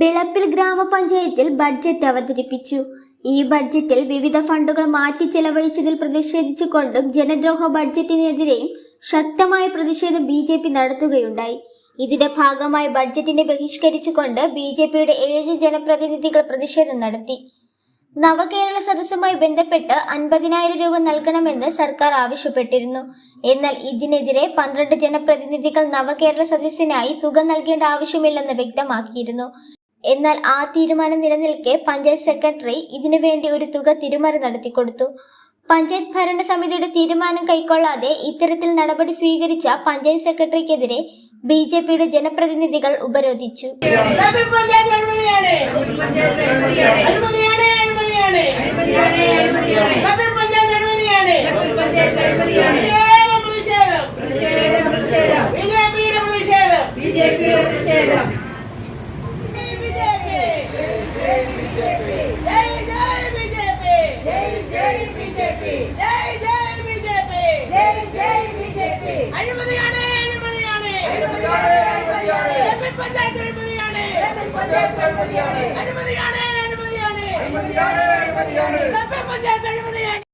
വിളപ്പിൽ ഗ്രാമപഞ്ചായത്തിൽ ബഡ്ജറ്റ് അവതരിപ്പിച്ചു. ഈ ബഡ്ജറ്റിൽ വിവിധ ഫണ്ടുകൾ മാറ്റി ചെലവഴിച്ചതിൽ പ്രതിഷേധിച്ചുകൊണ്ടും ജനദ്രോഹ ബഡ്ജറ്റിനെതിരെയും ശക്തമായ പ്രതിഷേധം ബി ജെ പി നടത്തുകയുണ്ടായി. ഇതിന്റെ ഭാഗമായി ബഡ്ജറ്റിനെ ബഹിഷ്കരിച്ചുകൊണ്ട് ബി ജെ പിയുടെ ഏഴ് ജനപ്രതിനിധികൾ പ്രതിഷേധം നടത്തി. നവകേരള സദസ്സുമായി ബന്ധപ്പെട്ട് അൻപതിനായിരം രൂപ നൽകണമെന്ന് സർക്കാർ ആവശ്യപ്പെട്ടിരുന്നു. എന്നാൽ ഇതിനെതിരെ പന്ത്രണ്ട് ജനപ്രതിനിധികൾ നവകേരള സദസ്സിനായി തുക നൽകേണ്ട ആവശ്യമില്ലെന്ന് വ്യക്തമാക്കിയിരുന്നു. എന്നാൽ ആ തീരുമാനം നിലനിൽക്കെ പഞ്ചായത്ത് സെക്രട്ടറി ഇതിനുവേണ്ടി ഒരു തുക തിരുമറി നടത്തിക്കൊടുത്തു പഞ്ചായത്ത് ഭരണസമിതിയുടെ തീരുമാനം കൈക്കൊള്ളാതെ ഇത്തരത്തിൽ നടപടി സ്വീകരിച്ച പഞ്ചായത്ത് സെക്രട്ടറിക്കെതിരെ ബി ജെ പിയുടെ ജനപ്രതിനിധികൾ ഉപരോധിച്ചു ബിജെപി അനുമതിയാണ് പഞ്ചായത്ത് ഹാപ്പി